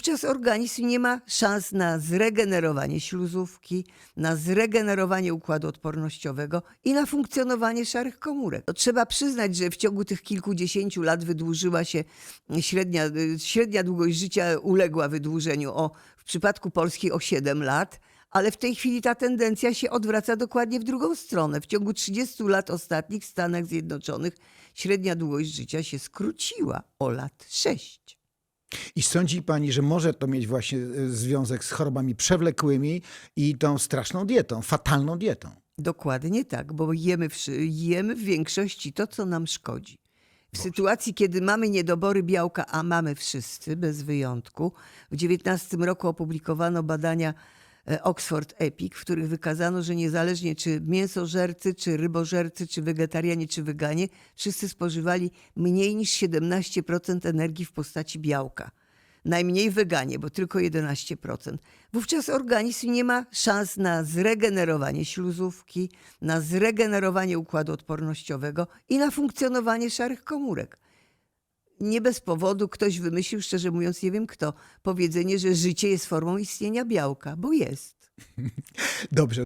Wówczas organizm nie ma szans na zregenerowanie śluzówki, na zregenerowanie układu odpornościowego i na funkcjonowanie szarych komórek. To trzeba przyznać, że w ciągu tych kilkudziesięciu lat wydłużyła się średnia, średnia długość życia uległa wydłużeniu o, w przypadku Polski o 7 lat. Ale w tej chwili ta tendencja się odwraca dokładnie w drugą stronę. W ciągu 30 lat ostatnich w Stanach Zjednoczonych średnia długość życia się skróciła o lat 6. I sądzi pani, że może to mieć właśnie e, związek z chorobami przewlekłymi i tą straszną dietą, fatalną dietą? Dokładnie tak, bo jemy w, jemy w większości to, co nam szkodzi. W sytuacji, kiedy mamy niedobory białka, a mamy wszyscy, bez wyjątku, w 2019 roku opublikowano badania Oxford Epic, w których wykazano, że niezależnie czy mięsożercy, czy rybożercy, czy wegetarianie, czy weganie, wszyscy spożywali mniej niż 17% energii w postaci białka. Najmniej weganie, bo tylko 11%. Wówczas organizm nie ma szans na zregenerowanie śluzówki, na zregenerowanie układu odpornościowego i na funkcjonowanie szarych komórek. Nie bez powodu ktoś wymyślił, szczerze mówiąc, nie wiem kto, powiedzenie, że życie jest formą istnienia białka, bo jest. Dobrze.